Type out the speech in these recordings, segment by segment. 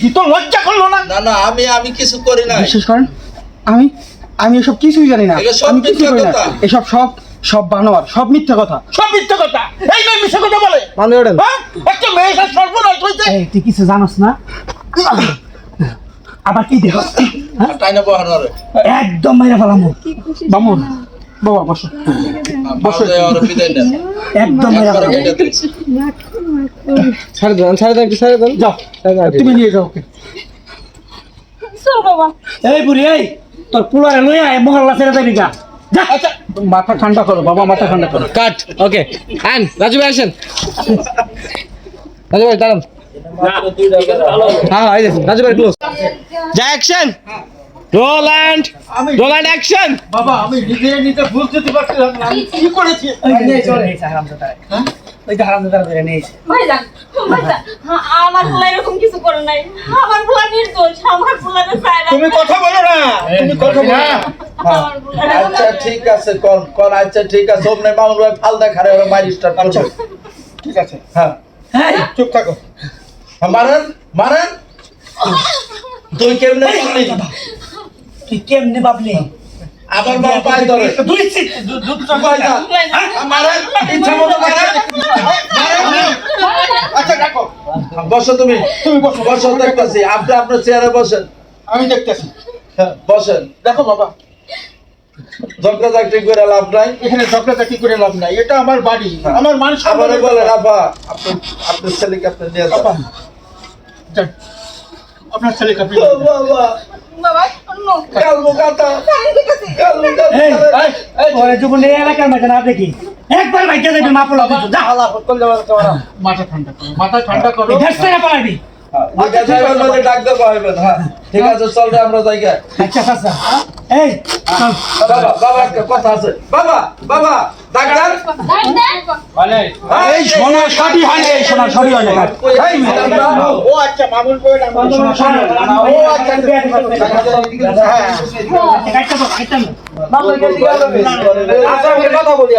ছি তোর লজ্জা করল না। না না আমি আমি কিছু করি নাই। বিশ্বাস করেন আমি আমি এসব কিছুই জানি না। আমি মিথ্যা করি না। এসব সব সব বানোয়ার সব মিথ্যা কথা। সব মিথ্যা কথা। এই নয় মিথ্যা কথা বলে। মানে ওঠেন। হ্যাঁ? একটা মেয়ে সব সর্বনাশ হইতে এই তুই কিছু জানোস না? আবার কি দেখ তাই না বহানোর একদম মাইরা ফেলাম। বামুন বাবা বসো। বসে একদম মাইরা ফেলাম। ছাড়ে দেন ছাড়ে দেন একটু ছাড়ে দেন যাও। তুমি নিয়ে যাও ওকে। চল বাবা। এই বুড়ি এই তোর পুলারে লইয়া এই মহল্লা ছেড়ে যাবি গা যা। আচ্ছা। মাথা ঠান্ডা করো বাবা মাথা ঠান্ডা করো। কাট ওকে। অ্যান্ড রাজু ভাই আসেন। রাজু ভাই দাঁড়ান। হ্যাঁ এই রাজু ভাই ক্লোজ যা অ্যাকশন রোল অ্যান্ড আমি রোল অ্যান্ড অ্যাকশন বাবা আমি নিজে নিজে বুঝতে পারছিলাম না। কি করেছি? ওই ওই যে হারামজাদা ধরে নিয়েছে। ভাইজান ভাইজান হ্যাঁ, আমার পোলা এরকম কিছু করে নাই। আমার পোলা নির্দোষ আমার চায় না তুমি কথা বলো না তুমি কথা বলো না। আমার পোলারে আচ্ছা ঠিক আছে কল কোন আচ্ছা ঠিক আছে। ওমনে মামুন ভাই ফাল দেখারে ওরা মাইর স্টার্ট আচ্ছা করছে ঠিক আছে। হ্যাঁ। হ্যাঁ চুপ থাকো। মারেন মারেন। তুই কেমনে করলি তুই কেমনে ভাবলি? আমার পায় ধরে। দুই ইচ্ছা মতো আচ্ছা বসো তুমি। তুমি বসো বসো দেখতেছি। আপনি আপনার চেয়ারে বসেন। আমি দেখতেছি। হ্যাঁ, বসেন। দেখো বাবা। ঝগড়া ঝাকটি করে লাভ নাই। এখানে করে লাভ নাই। এটা আমার বাড়ি। আমার মান আমারে সম্মান বলেন আপা আপনি আপনার ছেলেকে আপনি নিয়ে যান। আপনার ছেলেকে আপনি বাবা। বাবা একবার মাথা ঠান্ডা করো মাথা ঠান্ডা করো এই মানে হইবেন হ্যাঁ ঠিক আছে চল রে আমরা জায়গা আচ্ছা আচ্ছা এই বাবা বাবা একটা কথা আছে। বাবা বাবা ডাক্তার? এই সোনা শাড়ি হয় এই সোনা হয় ও আচ্ছা মামুন হয় ও আচ্ছা হ্যাঁ। আচ্ছা কথা বলি।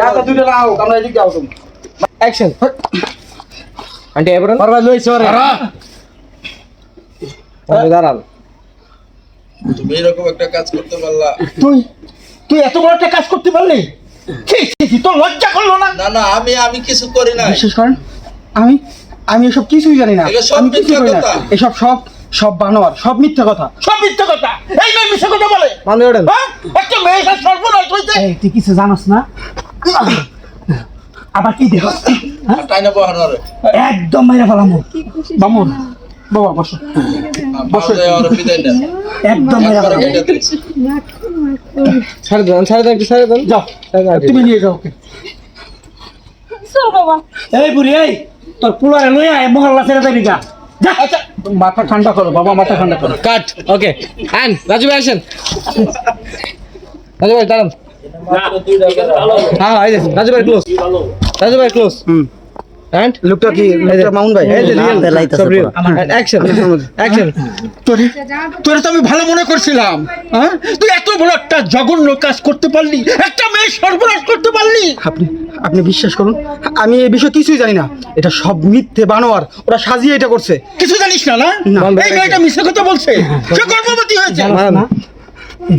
আচ্ছা দুটো না আমরা এদিকে যাও তুমি। অ্যাকশন তুমি এরকম একটা কাজ করতে পারলা। তুই তুই এত বড় একটা কাজ করতে পারলি? তোর লজ্জা করল না? না না আমি আমি কিছু করি করেন আমি আমি এসব কিছুই জানি না। আমি মিথ্যা করি না। এসব সব সব বানোয়ার সব মিথ্যা কথা সব মিথ্যা কথা। এই মিথ্যা কথা বলে। মানে ওঠেন। হ্যাঁ? একটা মেয়ে সর্বনাশ হইতে তুই কিছু জানোস না? আবার কি দেখ তাই না বহানোর একদম মাইরা ফেলাম। বামুন বাবা বসো। বসে আর একদম মাইরা ফেলাম। ছাড়ে দেন ছাড়ে দেন ছাড়ে দেন। যাও। তুমি নিয়ে যাও ওকে। চল বাবা। এই বুড়ি এই তোর পুলারে লইয়া এই মহল্লা ছেড়ে গা। যা। আচ্ছা। মাথা ঠান্ডা করো বাবা মাথা ঠান্ডা করো। কাট। ওকে অ্যান্ড রাজু ভাই আসেন। রাজু ভাই দাঁড়ান। হ্যাঁ হ্যাঁ দেখুন রাজু ভাই ক্লোজ রাজু ভাই ক্লোজ অ্যান্ড লোকটা কি মামুন ভাই? এই যে রিয়েল অ্যাকশন অ্যাকশন তোরে তোরে তো আমি ভালো মনে করছিলাম হ্যাঁ? তুই এত বড় একটা জঘন্য কাজ করতে পারলি একটা মেয়ে সর্বনাশ করতে পারলি। আপনি আপনি বিশ্বাস করুন আমি এই বিষয়ে কিছুই জানি না। এটা সব মিথ্যে বানোয়ার ওরা সাজিয়ে এটা করছে। কিছু জানিস না না? এই মেয়েটা মিথ্যে কথা বলছে। সে গর্ভবতী হয়েছে।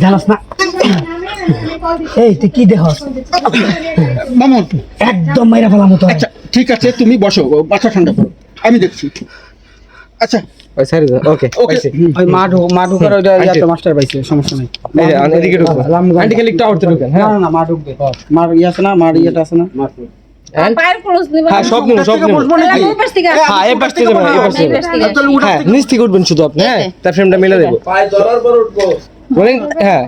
জানাস না। এই তুই কি দেখ মামুন। একদম মাইরা ফেলাম তো আচ্ছা ঠিক আছে তুমি বসো মাথা ঠান্ডা করো। আমি দেখছি। আচ্ছা। ওকে ওকে। ওকে ওই মা ঢো মা ঢোকার ওইটা। মাস্টার পাইছে সমস্যা নেই। এই যে আন- এদিকে ঢুকবো আন্টি খালি একটু আউটতে ঢুকেন হ্যাঁ? না না মা ঢুকবে মার ইয়ে আছে না মার ইয়েটা আছে না? হ্যাঁ হ্যাঁ হ্যাঁ শুধু আপনি হ্যাঁ? তার ফ্রেমটা মিলে দেবো। হ্যাঁ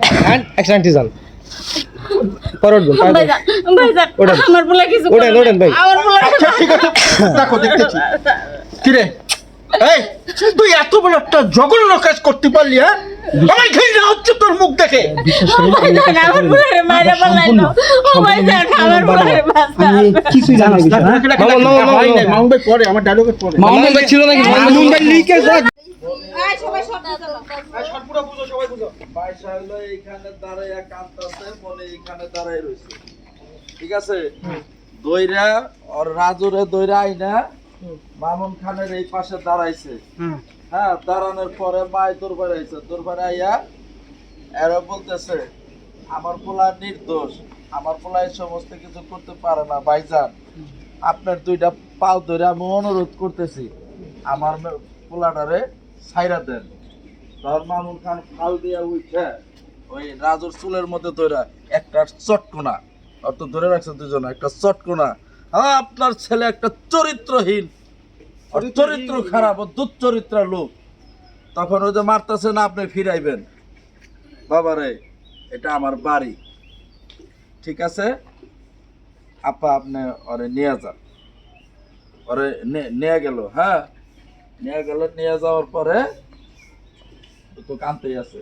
অ্যান্ড অ্যাকশন আন্টি যান পর উঠবেন পায়ে ধরুন। ভাইজান ভাইজান ওঠেন। আমার পোলা কিছু করে ওঠেন, ভাই। আমার পোলা আচ্ছা ঠিক আছে দেখো দেখতেছি কিরে এই তুই এত বড় একটা জঘন্য কাজ করতে পারলি হ্যাঁ আমার ঘৃণা হচ্ছে তোর মুখ দেখে আমার কিছুই হ্যাঁ? পরে ডায়লগের পরে মামুন ভাই ছিল নাকি মামুন ভাই লিখে সবাই সব চলো সবপুরা বুঝো সবাই বুঝো। পয়সা হলো এইখানে দাঁড়াইয়া কাঁদতেছে মনে এইখানে দাঁড়াই রয়েছে ঠিক আছে? দইরা আর রাজুরে দইরা আইনা মামুন খানের এই পাশে দাঁড়াইছে। হ্যাঁ দাঁড়ানোর পরে মায় দরবারে আইছে। দরবারে আইয়া এরা বলতেছে আমার পোলা নির্দোষ আমার পোলা এই সমস্ত কিছু করতে পারে না ভাইজান। আপনার দুইটা পাও ধরে আমি অনুরোধ করতেছি। আমার পোলাটারে ছাইরা দেন। তখন মামুন খান ফাল দিয়া উঠে ওই রাজুর চুলের মধ্যে ধরে একটা চটকোনা অত ধরে রাখছে দুজন একটা চটকোনা। আপনার ছেলে একটা চরিত্রহীন চরিত্র খারাপ ও দুচ্চরিত্র লোক। তখন ওই যে মারতেছে না আপনি ফিরাইবেন। বাবারে এটা আমার বাড়ি। ঠিক আছে? আপা আপনি ওরে নিয়ে যান। ওরে নিয়ে গেল হ্যাঁ? নিয়ে গেল নিয়ে যাওয়ার পরে তো কানতেই আছে।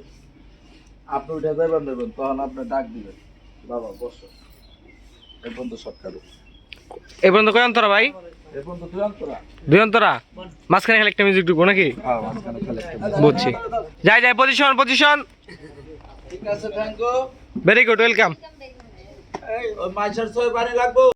আপনি উঠে যাবেন দেবেন তখন আপনি ডাক দিবেন বাবা বসো। এই পর্যন্ত সরকার এই পর্যন্ত কয় অন্তরা ভাই? এই পর্যন্ত তুই অন্তরা। দুই অন্তরা? মাঝখানে খালি একটা মিউজিক ঢুকবো নাকি? হ্যাঁ খেলে বুঝছি। যাই যাই পজিশন পজিশন ঠিক আছে thank you very good welcome ছয় বাড়ি লাগবো